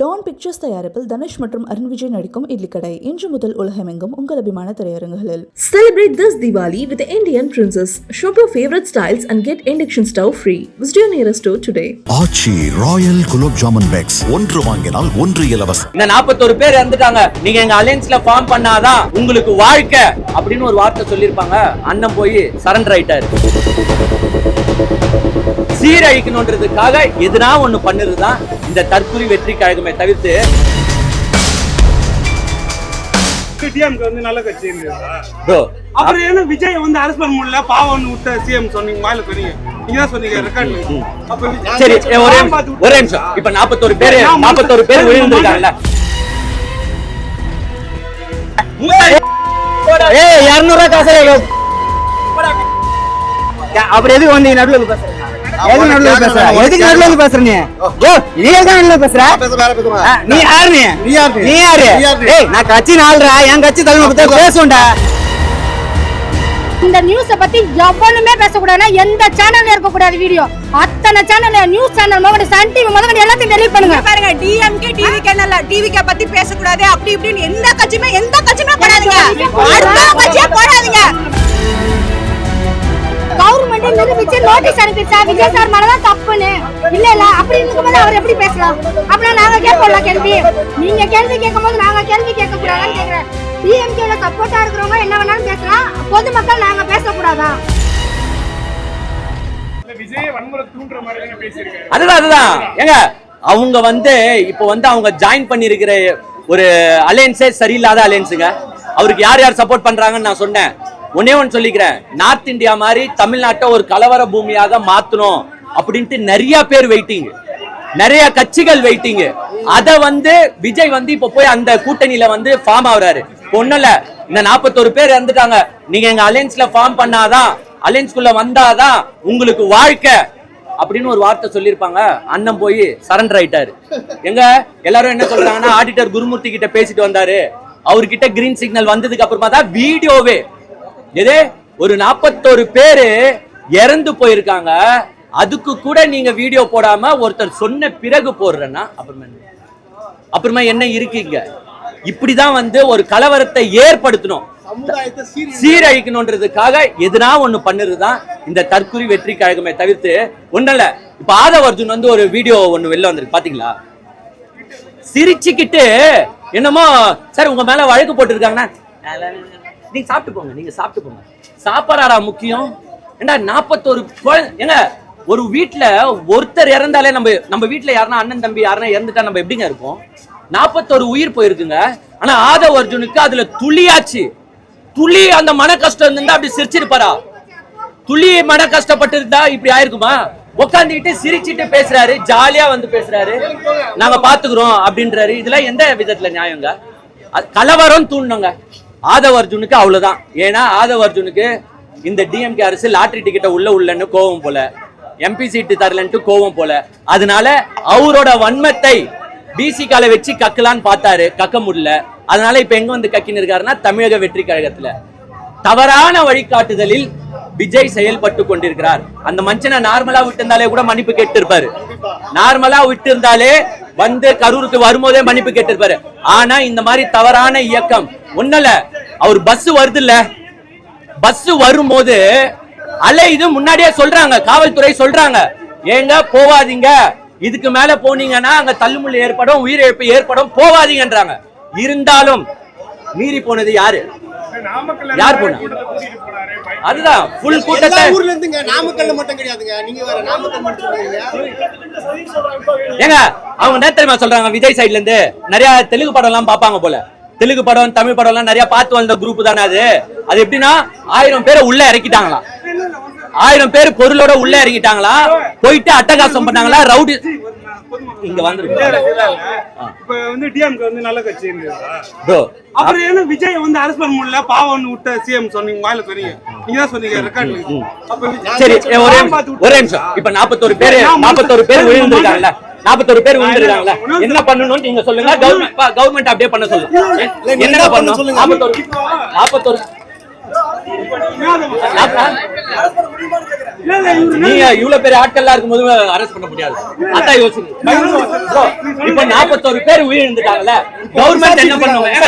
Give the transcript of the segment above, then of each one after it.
Don pictures தயாரிப்பில் தனுஷ் மற்றும் அருண் விஜய் நடிக்கும் இட்லி கடை இன்று முதல் உலகமெங்கும் உங்கள் அபிமான திரையரங்குகளில். Celebrate this Diwali with the Indian Princess. Shop your favorite styles and get induction stove free. Visit your nearest store today. Aachi royal gulab jamun packs. ஒன்று வாங்கினால் ஒன்று இலவசம். இந்த 41 பேர் இறந்துட்டாங்க. நீங்க எங்க அலையன்ஸ்ல ஃபார்ம் பண்ணாதான் உங்களுக்கு வாழ்க்கை அப்படின்னு ஒரு வார்த்தை சொல்லியிருப்பாங்க. அண்ணன் போய் சரண்டர் ஆயிட்டாரு. சீரழிக்கணுன்றதுக்காக எதுனா ஒண்ணு பண்ணுறதுதான் இந்த தற்குறி வெற்றி கழகமே தவிர்த்து டிஎம்க்கு வந்து நல்ல கட்சி அப்புறம் ஏன்னா விஜய் வந்து அரசு பண்ண முடியல பாவம்னு விட்ட சிஎம் சொன்னீங்க வாயில சொன்னீங்க. சரி ஒரே ஒரே நிமிஷம். இப்ப 41 பேர் 41 பேர் நான் விழுந்திருக்காங்கல்ல ஏய் 200 ரூபாய் காசு அப்புறம் எதுக்கு வந்து நடுவுல பேசுறீங்க எதுக்கு நடுவுல வந்து பேசுற? எதுக்கு நடுவுல வந்து பேசுற நீ? ஓ நீ எதுக்கு நடுவுல பேசுற? ஆ, நீ யாரு நீ? நீ யாரு ஏய் நான் கட்சி நாள்றா என் கட்சி தலைமை பத்தி பேசுண்டா இந்த நியூஸ பத்தி எவனுமே பேசக்கூடாதுன்னா எந்த சேனல்ல இருக்க கூடாது வீடியோ அத்தனை சேனல்ல நியூஸ் சேனல் முதல்ல சன் டிவி முதல்ல எல்லாத்தையும் டெலிட் பண்ணுங்க. பாருங்க டிஎம்கே டிவி கேனல்ல டிவிகே பத்தி பேசக்கூடாது அப்படி இப்படின்னு எந்த கட்சியுமே எந்த கட்சியுமே போடாதீங்க. அடுத்த கட்சியே போடாதீங்க. கவர்மெண்ட் நிரூபிச்சு நோட்டீஸ் அனுப்பிச்சா விஜய் சார் மேலதான் தப்புன்னு. இல்ல இல்ல அப்படி இருக்கும்போது அவர் எப்படி பேசலாம்? அப்படின்னா நாங்க கேட்போம்ல கேள்வி. நீங்க கேள்வி கேட்கும்போது நாங்க கேள்வி கேட்க கூடாதான்னு கேக்குறேன் டிஎம்கேல சப்போர்ட்டா இருக்கிறவங்க என்ன வேணாலும் பேசலாம். பொதுமக்கள் நாங்க பேசக்கூடாதா? அதுதான் அதுதான். ஏங்க அவங்க வந்து இப்போ வந்து அவங்க ஜாயின் பண்ணிருக்கிற ஒரு அலையன்ஸே சரியில்லாத அலையன்ஸுங்க அவருக்கு யார் யார் சப்போர்ட் பண்றாங்கன்னு நான் சொன்னேன். ஒன்னே ஒன்று சொல்லிக்கிறேன். நார்த் இந்தியா மாதிரி தமிழ்நாட்டை ஒரு கலவர பூமியாக மாத்தணும் அப்படின்ட்டு நிறைய பேர் வெயிட்டிங் நிறைய கட்சிகள் வெயிட்டிங் அத வந்து விஜய் வந்து இப்ப போய் அந்த கூட்டணியில வந்து ஃபார்ம் ஆகுறாரு. ஒண்ணும் இல்ல. இந்த 41 பேர் இறந்துட்டாங்க. நீங்க எங்க அலையன்ஸ்ல ஃபார்ம் பண்ணாதான் அலையன்ஸ்குள்ள வந்தாதான் உங்களுக்கு வாழ்க்கை அப்படின்னு ஒரு வார்த்தை சொல்லியிருப்பாங்க. அண்ணன் போய் சரண்டர் ஆயிட்டாரு. எங்க? எல்லாரும் என்ன சொல்றாங்கன்னா ஆடிட்டர் குருமூர்த்தி கிட்ட பேசிட்டு வந்தாரு. அவர்கிட்ட கிரீன் சிக்னல் வந்ததுக்கு அப்புறமா தான் வீடியோவே எது? ஒரு நாற்பத்தோரு பேரு இறந்து போயிருக்காங்க. அதுக்கு கூட நீங்க வீடியோ போடாம ஒருத்தர் சொன்ன பிறகு போடுறேன்னா அப்புறமா? அப்புறமா என்ன இருக்கீங்க இப்படிதான் வந்து ஒரு கலவரத்தை ஏற்படுத்தணும். சீரழிக்கணுன்றதுக்காக எதுனா ஒண்ணு பண்ணுறதுதான் இந்த தற்குறி வெற்றி கழகமே தவிர்த்து ஒண்ணல்ல இப்ப ஆதவ அர்ஜுன் வந்து ஒரு வீடியோ ஒண்ணு வெளில வந்திருக்கு பாத்தீங்களா? சிரிச்சுக்கிட்டு என்னமோ சார் உங்க மேல வழக்கு போட்டிருக்காங்கன்னா? நீங்க சாப்பிட்டு போங்க நீங்க சாப்பிட்டு போங்க சாப்பாடாடா முக்கியம். ஏண்டா நாற்பத்தோரு ஏங்க ஒரு வீட்டில் ஒருத்தர் இறந்தாலே நம்ம நம்ம வீட்டில் யாருன்னா அண்ணன் தம்பி யாருன்னா இறந்துட்டா நம்ம எப்படிங்க இருப்போம்? நாற்பத்தோரு உயிர் போயிருக்குங்க. ஆனா ஆதவ அர்ஜுனுக்கு அதுல துளியாச்சு. துளி அந்த மன கஷ்டம் இருந்தா அப்படி சிரிச்சிருப்பாரா? துளி மன கஷ்டப்பட்டு இருந்தா இப்படி ஆயிருக்குமா? உட்காந்துக்கிட்டு சிரிச்சிட்டு பேசுறாரு ஜாலியா வந்து பேசுறாரு. நாங்க பாத்துக்கிறோம் அப்படின்றாரு. இதெல்லாம் எந்த விதத்துல நியாயங்க? அது கலவரம் தூண்டங்க. ஆதவ அர்ஜுனுக்கு அவ்வளோதான் ஏன்னா ஆதவ அர்ஜுனுக்கு இந்த டிஎம்கே அரசு லாட்ரி டிக்கெட்டை உள்ள உள்ளன்னு கோவம் போல எம்பி சீட்டு தரலன்ட்டு கோவம் போல. அதனால அவரோட வன்மத்தை பிசி காலை வச்சு கக்கலான்னு பார்த்தாரு. கக்க முடியல. அதனால இப்ப எங்க வந்து கக்கின்னு இருக்காருன்னா தமிழக வெற்றி கழகத்துல. தவறான வழிகாட்டுதலில் விஜய் செயல்பட்டு கொண்டிருக்கிறார். அந்த மனுஷனை நார்மலா விட்டிருந்தாலே கூட மன்னிப்பு கேட்டு இருப்பாரு நார்மலா விட்டு இருந்தாலே வந்து கரூருக்கு வரும்போதே மன்னிப்பு கேட்டிருப்பாரு. ஆனா இந்த மாதிரி தவறான இயக்கம் ஒன்னல அவர் பஸ் வருது இல்ல பஸ் வரும்போது அலை இது முன்னாடியே சொல்றாங்க காவல்துறை சொல்றாங்க. ஏங்க போவாதீங்க. இதுக்கு மேல போனீங்கன்னா அங்க தள்ளுமுள்ளு ஏற்படும் உயிரிழப்பு ஏற்படும் போவாதீங்கன்றாங்க. இருந்தாலும் மீறி போனது யாரு? நாமக்கல்ல யார் போனா? அதுதான் ஃபுல் கூட்டத்தை ஊர்ல இருந்துங்க நாமக்கல்ல மட்டும் கிடையாதுங்க. நீங்க வேற நாமக்கல் மட்டும் சொல்றீங்க. ஏங்க அவங்க தெரியுமா சொல்றாங்க விஜய் சைடுல இருந்து? நிறைய தெலுங்கு படம் எல்லாம் பாப்பாங்க போல. தெலுங்கு படம் தமிழ் படம் எல்லாம் நிறைய பார்த்து வந்த குரூப் தானே அது. அது எப்படின்னா ஆயிரம் பேரை உள்ள இறக்கிட்டாங்களாம் ஆயிரம் பேர் பொருளோட உள்ள இறங்கிட்டாங்களா போயிட்டு அட்டகாசம் பண்ணாங்களா? ரவுடி இங்க வந்து விஜய் வந்து அரசு பண்ண முடியல பாவம்னு விட்ட சிஎம் சொன்னீங்க வாயில சொன்னீங்க. நீங்க தான் சொன்னீங்க சரி ஒரே நிமிஷம் இப்ப 41 பேர் 41 பேர் விழுந்திருக்காங்கல்ல. 41 பேர் விழுந்திருக்காங்கல்ல என்ன பண்ணணும்னு நீங்க சொல்லுங்க. கவர்மெண்ட் கவர்மெண்ட் அப்படியே பண்ண சொல்லுங்க. என்னங்க பண்ணணும்? 41 41 இப்ப நீங்க இவ்வளவு பெரிய ஆட்கள்லாம் இருக்கும்போது அரெஸ்ட் பண்ண முடியாது. அதான் யோசிங்க இப்ப நாற்பத்தோரு பேர் உயிரிழந்துட்டாங்கல்ல. கவர்மெண்ட் என்ன பண்ணுவாங்க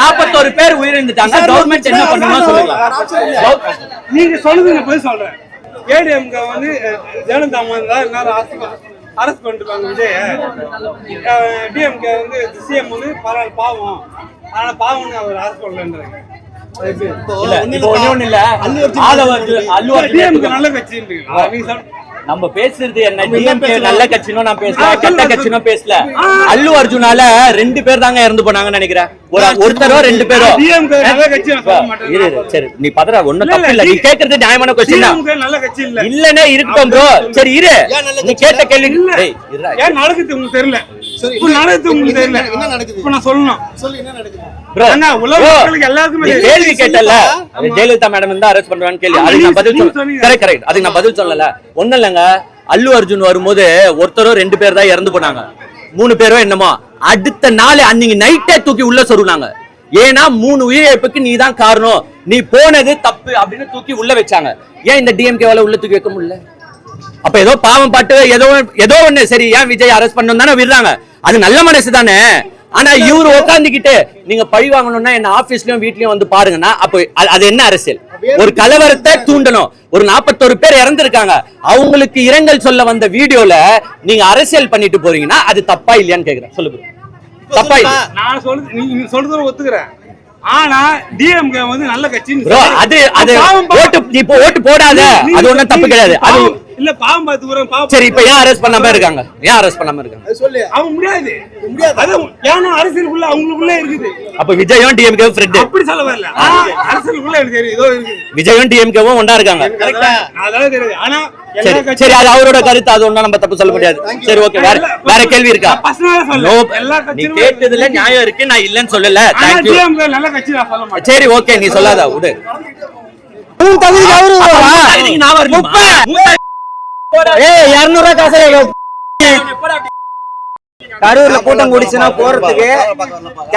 நாற்பத்தோரு பேர் உயிரிழந்துட்டாங்க. கவர்மெண்ட் என்ன பண்ணுமா சொல்லுங்க. நீங்க சொல்லுங்க போய் சொல்றேன். ஏடிஎம்க வந்து அஹ், ஜெயலலிதா அம்மா தான் எல்லாரும் அரெஸ்ட் பண்ணிருப்பாங்க விஜய. டிஎம்கே வந்து சிஎம் வந்து பரவாயில்ல பாவம். அதனால பாவம்னு அவர் அரெஸ்ட் பண்ணலன்றாங்க? இல்ல இப்போ ஒண்ணு இல்ல. அல்லு அர்ஜுன் நல்ல சொல்லுங்க நம்ம பேசுறது என்ன? டிஎம்கே நல்ல கட்சினும் நான் பேசல கெட்ட கட்சினும் பேசல. அல்லு அர்ஜுனால ரெண்டு பேர் தாங்க இறந்து போனாங்கன்னு நினைக்கிறேன். ஒரு ஒருத்தரோ ரெண்டு பேரோ? இரு சரி நீ பதற ஒண்ணும் தப்பு இல்ல நீ கேக்குறது நியாயமான கொஸ்டின் தான். நல்ல கட்சி இல்ல. இல்லனே இருக்கட்டும் ப்ரோ சரி இரு. நீ கேட்ட கேள்வி இல்ல. டேய் இருடா. ஏன் நடக்குது உங்களுக்கு தெரியல? சரி, இப்ப நடக்குது உங்களுக்கு தெரியல. என்ன நடக்குது? இப்ப நான் சொல்லணும். சொல்லு என்ன நடக்குது? கேள்வி கேட்டல. ஜெயலலிதா மேடம் இருந்தா அரெஸ்ட் பண்ணுவான்னு கேள்வி. ஆமா, அதுக்கு நான் நீ- பதில் நீ சொல்ல சொன்னீங்க. கரெக்ட் கரெக்ட் அதுக்கு நான் பதில் சொல்லல. ஒண்ணும் இல்லங்க. அல்லு அர்ஜுன் வரும்போது ஒருத்தரோ ரெண்டு பேர் தான் இறந்து போனாங்க. மூணு பேரோ என்னமோ. அடுத்த நாள் அன்னைக்கு நைட்டே தூக்கி உள்ள சொருனாங்க ஏன்னா மூணு உயிரிழப்புக்கு நீ தான் காரணம். நீ போனது தப்பு அப்படின்னு தூக்கி உள்ள வச்சாங்க. ஏன் இந்த டிஎம்கேவால உள்ள தூக்கி வைக்க முடியல? அப்ப ஏதோ பாவம் பாட்டு ஏதோ ஏதோ ஒண்ணு. சரி ஏன் விஜய் அரெஸ்ட் பண்ணணும் தானே விடுறாங்க. அது நல்ல மனசு தானே. ஆனா இவரு உட்காந்துக்கிட்டு நீங்க பழி வாங்கணும்னா என்ன ஆபீஸ்லயும் வீட்லயும் வந்து பாருங்கன்னா அப்ப அது- என்ன அரசியல்? ஒரு கலவரத்தை தூண்டணும். ஒரு நாற்பத்தோரு பேர் இறந்திருக்காங்க. அவங்களுக்கு இரங்கல் சொல்ல வந்த வீடியோல நீங்க அரசியல் பண்ணிட்டு போறீங்கன்னா அது தப்பா இல்லையான்னு கேக்குறேன். சொல்லு bro. தப்பா இல்லையா நான் சொல்றது நீ நீ சொல்றத ஒத்துக்கிறேன். ஆனா டிஎம்கே வந்து நல்ல சொல்லி- அது அது ஓட்டு நீ இப்போ ஓட்டு போடாத. அது ஒண்ணும் தப்பு கிடையாது. அது இல்ல பாவம் பார்த்து கூட பாவம் சரி இப்ப ஏன் அரெஸ்ட் பண்ணாம இருக்காங்க? ஏன் அரெஸ்ட் பண்ணாம இருக்காங்க? அது சொல்லு. அவன் முடியாது. அது ஏன்னா அரசியலுக்குள்ள அவங்களுக்குள்ள இருக்குது. அப்ப விஜயும் டிஎம்கே ஃப்ரெண்ட் அப்படி சொல்ல வரல. அரசியலுக்குள்ள எனக்கு தெரியும் ஏதோ இருக்குது. விஜயும் டிஎம்கேவும் ஒண்ணா இருக்காங்க? கரெக்டா அதெல்லாம் தெரியாது. ஆனா சரி அது அவரோட கருத்து அது ஒண்ணும் நம்ம தப்பு சொல்ல முடியாது. சரி ஓகே வேற வேற கேள்வி இருக்கா? நீ கேட்டதுல நியாயம் இருக்கு நான் இல்லன்னு சொல்லல. சரி ஓகே நீ சொல்லாத விடு. தகுதிக்கு அவரு வருவா? இதுக்கு நான் வரணுமா? ஏய் இருநூறுவா காசு கரூர்ல கூட்டம் கூடிச்சுன்னா போறதுக்கு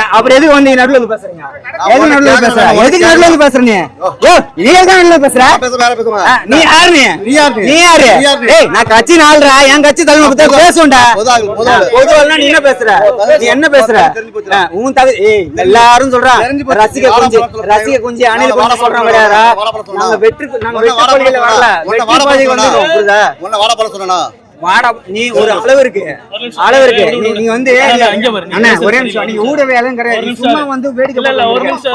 அப்புறம் எதுக்கு வந்து நடுவுல வந்து பேசுறீங்க எதுக்கு நடுவுல பேசுற எதுக்கு நடுவுல வந்து பேசுற நீ யோ நீ எதுக்கு நடுவுல பேசுற நீ யாரு நீ நீ யாரு நீ? யாரு? ஏய் நான் கட்சி நாள்றா என் கட்சி தலைமை பத்தி பேசுண்டா. பொதுவாள்னா நீ என்ன பேசுற நீ என்ன பேசுற உன் தகுதி ஏய் எல்லாரும் சொல்றான். ரசிக குஞ்சு ரசிக குஞ்சு அணில் குஞ்சு சொல்றான் கிடையாதா நாங்க வெற்றி நாங்க வெற்றி கொள்கையில வரல வெற்றி வாழைப்பழம் கொள்கைக்கு சொன்னா? வந்து புரியுதா உன்னை வாழைப்பழம் சொன்னா வாடா நீ ஒரு அளவு இருக்கு. அளவு இருக்கு. நீ நீங்க வந்து அண்ணா ஒரே நிமிஷம் நீங்க ஊடகவியாளரும் கிடையாது நீ சும்மா வந்து வேடிக்கை.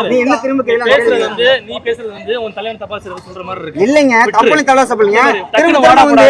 நீ என்ன திரும்ப கேள்வி பேசுறது வந்து நீ பேசுறது வந்து உன் தலைவன் தப்பா சொல்ற- சொல்ற மாதிரி இருக்கு. இல்லைங்க தப்புனு தலை சொல்லுங்க திரும்ப வாடா வந்து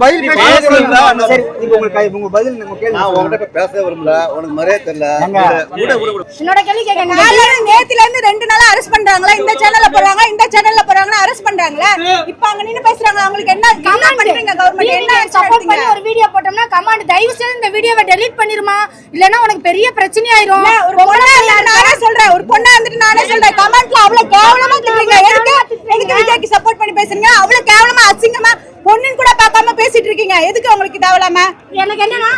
பதில் பேசுறது சரி இப்ப உங்களுக்கு உங்க பதில் நம்ம கேள்வி நான் உங்ககிட்ட இப்ப பேசவே விரும்பல. உனக்கு மரியாதை தெரியல. ஏங்க, விடு, விடு, விடு. என்னோட கேள்வி கேட்க காலையில இருந்து நேத்துல இருந்து ரெண்டு நாளா அரெஸ்ட் பண்றாங்களா? இந்த சேனல்ல போறாங்க இந்த சேனல்ல போறாங்கன்னா அரெஸ்ட் பண்றாங்களா? இப்ப அங்க நின்னு பேசுறாங்க. அவங்களுக்கு என்ன என்ன பண்றீங்க கவர்மெண்ட் என்ன சப்போர்ட் பண்ணி ஒரு வீடியோ போட்டோம்னா கமாண்ட் தயவு செய்து இந்த வீடியோவை டெலீட் பண்ணிருமா? இல்லனா உனக்கு பெரிய பிரச்சனை ஆயிரும் ஒரு பொண்ணா நானே சொல்றேன். ஒரு பொண்ணா இருந்துட்டு நானே சொல்றேன். கமெண்ட்ல அவ்வளவு கேவலமா திட்டுறீங்க எதுக்கு? எதுக்கு விஜய்க்கு சப்போர்ட் பண்ணி பேசுறீங்க? அவ்வளவு கேவலமா அசிங்கமா பொண்ணுன்னு கூட பார்க்காம பேசிட்டு இருக்கீங்க. எதுக்கு உங்களுக்கு தேவலாம எனக்கு என்னன்னா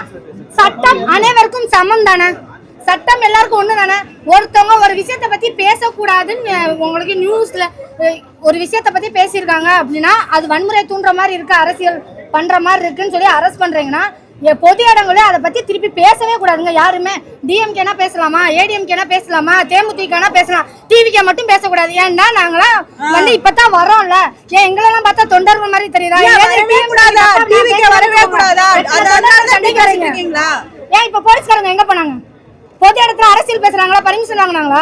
சட்டம் அனைவருக்கும் சமம் தானே சட்டம் எல்லாருக்கும் ஒண்ணு தானே ஒருத்தவங்க ஒரு விஷயத்தை பத்தி பேசக்கூடாதுன்னு உங்களுக்கு நியூஸ்ல ஒரு விஷயத்தை பத்தி பேசியிருக்காங்க அப்படின்னா அது வன்முறை தூண்டுற மாதிரி இருக்கு அரசியல் பண்ற மாதிரி இருக்குன்னு சொல்லி அரெஸ்ட் பண்றீங்கன்னா எ- பொது இடங்கள அதை பத்தி திருப்பி பேசவே கூடாதுங்க. யாருமே? டிஎம்கேனா பேசலாமா? ஏடிஎம்கேனா பேசலாமா? தேமுதிகனா பேசலாம். டிவிக்கே மட்டும் பேசக்கூடாது. ஏன்னா நாங்களாம் வந்து இப்பதான் வரோம்ல. ஏன் எங்களெல்லாம் பார்த்தா தொண்டர்கள் மாதிரி தெரியுதா? கூடாதா? ஏன் இப்ப போலீஸ்காரங்க எங்க போனாங்க? பொது இடத்துல அரசியல் பேசுறாங்களா பர்மிஷன் வாங்குனாங்களா?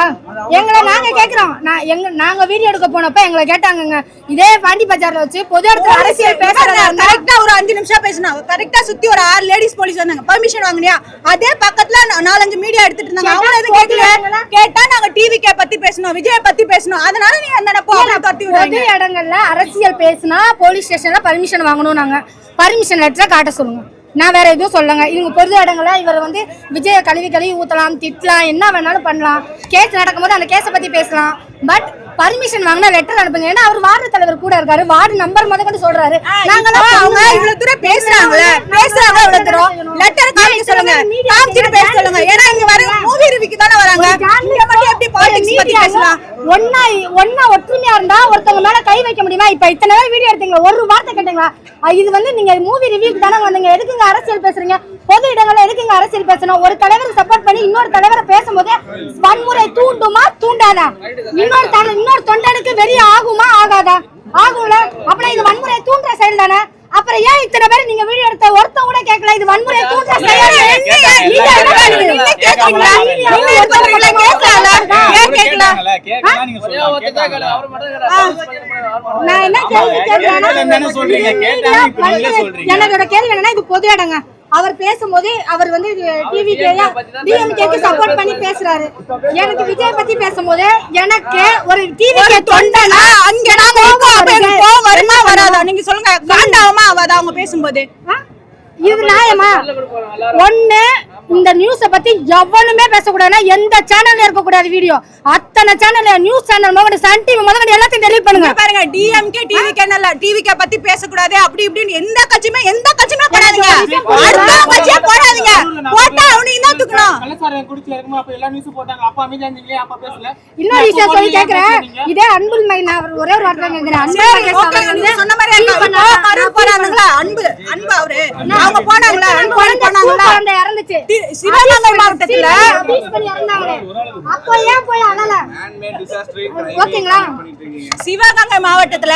எங்களை நாங்க கேக்குறோம். நான் எங்க நாங்க வீடியோ எடுக்க போனப்ப எங்களை கேட்டாங்கங்க. இதே பாண்டி பஜார்ல வச்சு பொது இடத்துல அரசியல் பேசுறாங்க கரெக்டா ஒரு அஞ்சு நிமிஷம் பேசினாங்க கரெக்டா சுத்தி ஒரு ஆறு லேடிஸ் போலீஸ் வந்தாங்க. பெர்மிஷன் வாங்குனியா? அதே பக்கத்துல நாலஞ்சு மீடியா எடுத்துட்டு இருந்தாங்க. அவங்க எதுவும் கேட்கல கேட்டா நாங்க டிவிக்கே பத்தி பேசணும் விஜய் பத்தி பேசணும். அதனால நீ அந்த பொது இடங்கள்ல அரசியல் பேசினா போலீஸ் ஸ்டேஷன்ல பர்மிஷன் வாங்கணும் நாங்க பர்மிஷன் லெட்டரை காட்ட சொல்லுங்க. நான் வேற எதுவும் சொல்லுங்க இவங்க பொது இடங்கள்ல இவர் வந்து விஜய கழுவி கழுவி ஊத்தலாம் திட்டலாம் என்ன வேணாலும் பண்ணலாம். கேஸ் நடக்கும்போது அந்த கேஸை பத்தி பேசலாம். பட் பர்மிஷன் வாங்கினா லெட்டர் அனுப்புங்க. ஏன்னா அவர் வார்டு தலைவர் கூட இருக்காரு. வார்டு நம்பர் முத கொண்டு சொல்றாரு. நாங்கெல்லாம் அவங்க இவ்வளவு தூரம் பேசுறாங்களே? பேசுறாங்க இவ்வளவு தூரம்? லெட்டர் காமிக்க சொல்லுங்க. காமிச்சிட்டு பேச சொல்லுங்க. ஏன்னா இங்க வர மூவி ரிவ்யூக்கு தானே வராங்க. இங்க மட்டும் லிப்ஸ் பத்தி பேசலாம்? ஒன்னா ஒன்னா ஒற்றுமையா இருந்தா ஒருத்தவங்க மேல கை வைக்க முடியுமா? இப்ப இத்தனை பேர் வீடியோ எடுத்தீங்களா? ஒரு வார்த்தை கேட்டீங்களா? இது வந்து நீங்க மூவி ரிவ்யூக்கு தானே வந்தீங்க. எதுக்குங்க அரசியல் பேசுறீங்க? பொது இடங்கள்ல எதுக்குங்க அரசியல் பேசணும்? ஒரு தலைவர் சப்போர்ட் பண்ணி இன்னொரு தலைவரை பேசும்போது வன்முறை தூண்டுமா தூண்டாதா? இன்னொரு இன்னொரு தொண்டனுக்கு வெளியே ஆகுமா ஆகாதா? ஆகும்ல. அப்படின்னா இது வன்முறை தூண்டுற செயல் தானே? அப்புறம் ஏன் இத்தனை பேர் நீங்க வீடியோ எடுத்த ஒருத்த கூட கேட்கல இது வன்முறை தூண்டுற செயல்? நான் என்ன கேள்வி கேட்கிறேன்னா. என்னோட கேள்வி என்னன்னா இது பொது இடங்க. அவர் பேசும்போது அவர் வந்து டிவி டிஎம்கேக்கு சப்போர்ட் பண்ணி பேசுறாரு. எனக்கு விஜய் பத்தி பேசும்போது எனக்கு ஒரு டிவி தொண்டனா அங்க நாங்க வருமா வராதா? நீங்க சொல்லுங்க காண்டாவமா ஆகாதா அவங்க பேசும்போது? இது நியாயமா? ஒண்ணு இந்த நியூஸ பத்தி எவனுமே பேசக்கூடாதுன்னா எந்த சேனல்ல இருக்க கூடாது வீடியோ அத்தனை சேனல்ல நியூஸ் சேனல் முதல்ல சன் டிவி முதல்ல எல்லாத்தையும் டெலீட் பண்ணுங்க. இங்க பாருங்க டிஎம்கே டிவிகே நல்ல டிவிகே பத்தி பேசக்கூடாது அப்படி இப்படின்னு எந்த கட்சியுமே எந்த கட்சியுமே போடாதீங்க அடுத்த கட்சியே போடாதீங்க. போட்டா அவனுக்கு என்ன தூக்கணும். கள்ளச்சாராயம் குடிக்கல இருக்குமா அப்ப எல்லா நியூஸ் போட்டாங்க. அப்பா அமைதியா இருந்தீங்களே அப்பா பேசல? இன்னொரு விஷயம் சொல்லி கேக்குறேன். இதே அன்புல் மை நான் ஒரு- ஒரே வார்த்தை கேக்குறேன் அன்புல் சொன்ன மாதிரி feel அங்க பண்ணாரா? இப்போ கரூர் போனாங்களா அன்பு அன்பு அவரு. அவங்க போனாங்களா அன்பு குழந்தை போனாங்களா? குழந்தை இறந்துச்சு. தி- சிவகங்கை மாவட்டத்துல. அப்போ ஏன் போய் அழல? ஓகேங்களா? சிவகங்கை மாவட்டத்துல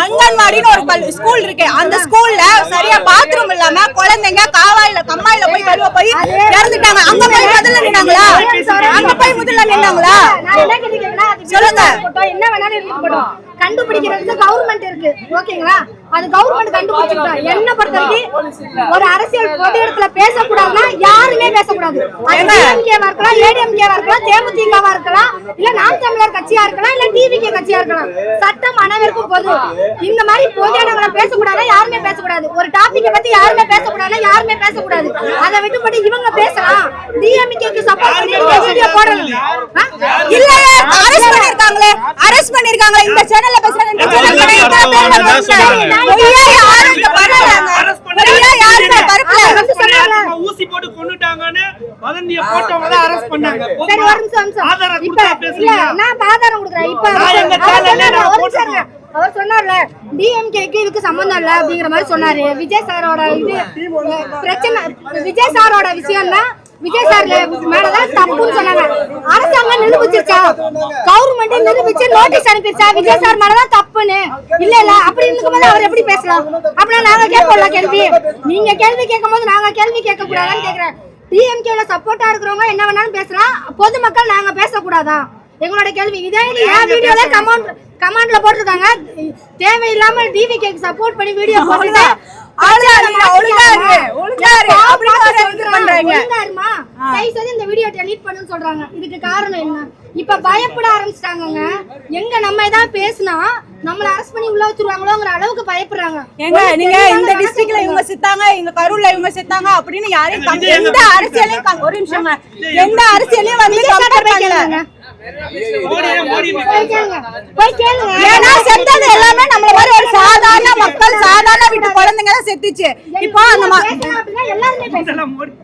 அங்கன்வாடின்னு ஒரு பள்ளி ஸ்கூல் இருக்கு. அந்த ஸ்கூல்ல சரியா பாத்ரூம் இல்லாம குழந்தைங்க காவாயில கம்மாயில போய் கழுவ போய் இறந்துட்டாங்க. அங்க போய் முதல்ல நின்னாங்களா? அங்க போய் முதல்ல நின்னாங்களா? சொல்லுங்க. என்ன வேணாலும் இருந்துட்டு போகட்டும். கண்டுபிடிக்கிறதுக்கு கவர்மெண்ட் இருக்கு. ஓகேங்களா? அது கவர்மெண்ட் கண்டுபிடிச்சிட்டோம் என்ன பொறுத்த வரைக்கும் ஒரு அரசியல் பொது இடத்துல பேசக்கூடாதுன்னா யாருமே பேசக்கூடாது. அது டிஎம்கேவா இருக்கலாம் ஏடிஎம்கேவா இருக்கலாம் தேமுதிகவா இருக்கலாம் இல்ல நாம் தமிழர் கட்சியா இருக்கலாம் இல்ல டிவிகே கட்சியா இருக்கலாம். சட்டம் அனைவருக்கும் பொது. இந்த மாதிரி பொது பேசக்கூடாதுன்னா யாருமே பேசக்கூடாது. ஒரு டாபிக்கை பத்தி யாருமே பேசக்கூடாதுன்னா யாருமே பேசக்கூடாது. அதை விட்டுப்பட்டு இவங்க பேசலாம். டிஎம்கேக்கு சப்போர்ட் பண்ணி போடணும் ஆ? இல்லையே? அரெஸ்ட் பண்ணிருக்காங்களே? அரெஸ்ட் பண்ணிருக்காங்களே? இந்த சேனல்ல பேசுறாங்க இந்த சேனல்ல யாரும் யாரும் பரப்பல அவங்க வந்து சொன்னாங்க ஊசி போட்டு கொண்டுட்டாங்கன்னு வதந்திய போட்டவங்க தான் அரெஸ்ட் பண்ணாங்க. சரி ஒரு நிமிஷம் ஒரு நிமிஷம். ஆதாரம் இப்ப கொடுத்தா இல்ல பேசுறீங்க நான் ஆதாரம் கொடுக்குறேன். இப்ப நான் எங்க நான். அவர் சொன்னார்ல டிஎம்கேக்கு இதுக்கு சம்பந்தம் இல்ல அப்படிங்கிற மாதிரி சொன்னாரு. விஜய் சாரோட இது பிரச்சனை விஜய் சாரோட விஷயம் தான் விஜய் சார் மேலதான் தப்புன்னு சொன்னாங்க. அரசாங்கம் நிரூபிச்சிருச்சா? கவர்மெண்ட் நிரூபிச்சு நோட்டீஸ் அனுப்பிடுச்சா விஜய் சார் மேலதான் தப்புன்னு. இல்ல இல்ல அப்படி இருக்கும்போது அவர் எப்படி பேசலாம்? அப்படின்னா நாங்க கேட்போம்ல கேள்வி. நீங்க கேள்வி கேட்கும் போது நாங்க கேள்வி கேட்க கூடாதான்னு கேக்குறேன். டிஎம்கேல சப்போர்ட்டா இருக்கிறவங்க என்ன வேணாலும் பேசலாம். பொதுமக்கள் நாங்க பேசக்கூடாதா? எங்களோட கேள்வி இதே என் வீடியோல கமெண்ட் கமெண்ட்ல போட்டிருக்காங்க. தேவையில்லாம டிவி கேக்கு சப்போர்ட் பண்ணி வீடியோ போட்டுட்டு சொல்றாங்க. இதுக்கு காரணம் என்ன? இப்ப பயப்பட ஆரம்பிச்சிட்டாங்கங்க. எங்க நம்ம ஏதாவது பேசினா நம்மள அரெஸ்ட் பண்ணி உள்ள வச்சிருவாங்களோங்கிற அளவுக்கு பயப்படுறாங்க. ஏங்க நீங்க இந்த டிஸ்ட்ரிக்ட்ல இவங்க செத்தாங்க இங்க கரூர்ல இவங்க செத்தாங்க அப்படின்னு யாரையும் எந்த அரசியலையும் ஒரு நிமிஷங்க. எந்த அரசியலையும் வந்து போய் பண்ணல ஏன்னா செத்தது எல்லாமே நம்மள மாதிரி ஒரு சாதாரண மக்கள் சாதாரண வீட்டு குழந்தைங்க செத்துச்சு. இப்போ அந்த